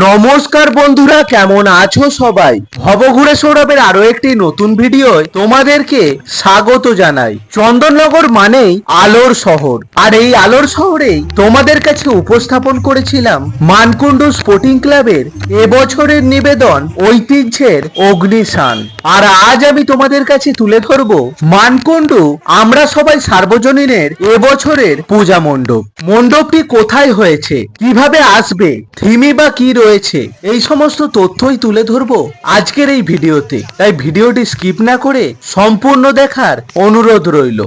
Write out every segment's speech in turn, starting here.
নমস্কার বন্ধুরা, কেমন আছো সবাই? ভবঘুরে সৌরভের আরও একটি নতুন ভিডিওয় তোমাদেরকে স্বাগত জানাই। চন্দননগর মানেই আলোর শহর। আর এই আলোর শহরেই তোমাদের কাছে উপস্থাপন করেছিলাম মানকুণ্ডু স্পোর্টিং ক্লাবের এবছরের নিবেদন ঐতিহ্যের অগ্নিশান। আর আজ আমি তোমাদের কাছে তুলে ধরবো মানকুণ্ডু আমরা সবাই সার্বজনীনের এবছরের পূজা মণ্ডপ। মণ্ডপটি কোথায় হয়েছে? কীভাবে আসবে? থিমি বা কি রয়েছে। এই সমস্ত তথ্যই তুলে ধরবো আজকের এই ভিডিওতে। তাই ভিডিওটি স্কিপ না করে সম্পূর্ণ দেখার অনুরোধ রইল।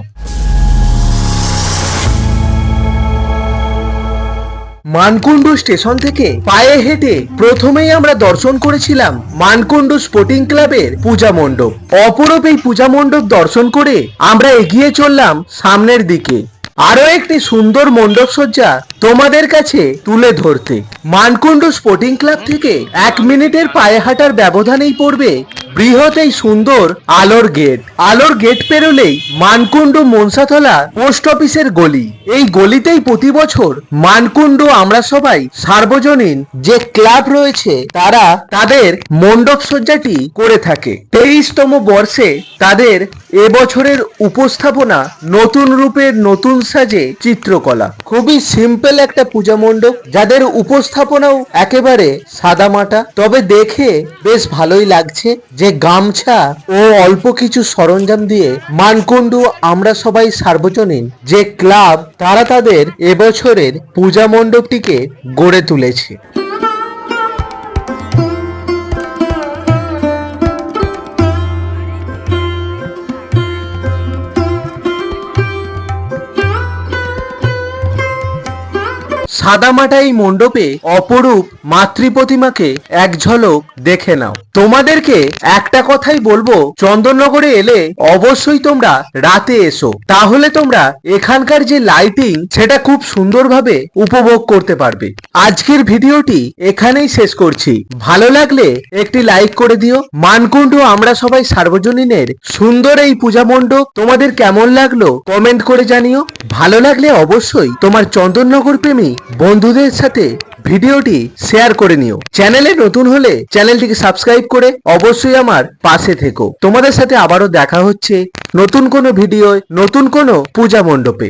মানকুণ্ডু স্টেশন থেকে পায়ে হেঁটে প্রথমেই আমরা দর্শন করেছিলাম মানকুণ্ডু স্পোর্টিং ক্লাবের পূজা মণ্ডপ। অপরূপ এই পূজা মণ্ডপ দর্শন করে আমরা এগিয়ে চললাম সামনের দিকে। আরও একটি সুন্দর মণ্ডপ সজ্জা তোমাদের কাছে তুলে ধরতে। মানকুণ্ড স্পোর্টিং ক্লাব থেকে এক মিনিটের পায়ে হাঁটার ব্যবধানেই পড়বে বৃহৎ এই সুন্দর আলোর গেট। আলোর গেট পেরোলেই মানকুণ্ডু মনসাতলা পোস্ট অফিসের গলি। এই গলিতেই প্রতি বছর মানকুণ্ডু আমরা সবাই সার্বজনীন যে ক্লাব রয়েছে, তারা তাদের মণ্ডপ সজ্জাটি করে থাকে। তেইশতম বর্ষে তাদের এবছরের উপস্থাপনা নতুন রূপের নতুন সাজে চিত্রকলা। খুবই সিম্পল একটা পূজা মণ্ডপ, যাদের উপস্থাপনাও একেবারে সাদামাটা। তবে দেখে বেশ ভালোই লাগছে যে গামছা ও অল্প কিছু সরঞ্জাম দিয়ে মানকুণ্ডু আমরা সবাই সার্বজনীন যে ক্লাব, তারা তাদের এবছরের পূজা মণ্ডপটিকে গড়ে তুলেছে। সাদামাটা এই মণ্ডপে অপরূপ মাতৃ প্রতিমাকে এক ঝলক দেখে নাও। তোমাদেরকে একটা কথাই বলব, চন্দননগরে এলে অবশ্যই তোমরা রাতে এসো। তাহলে তোমরা এখানকার যে লাইটিং সেটা খুব সুন্দরভাবে উপভোগ করতে পারবে। আজকের ভিডিওটি এখানেই শেষ করছি। ভালো লাগলে একটি লাইক করে দিও। মানকুণ্ড আমরা সবাই সার্বজনীনের সুন্দর এই পূজা মণ্ডপ তোমাদের কেমন লাগল কমেন্ট করে জানিও। ভালো লাগলে অবশ্যই তোমার চন্দননগর প্রেমী বন্ধুদের সাথে ভিডিওটি শেয়ার করে নিও। চ্যানেলে নতুন হলে চ্যানেলটিকে সাবস্ক্রাইব করে অবশ্যই আমার পাশে থেকো। তোমাদের সাথে আবারও দেখা হচ্ছে নতুন কোনো ভিডিও নতুন কোনো পূজা মণ্ডপে।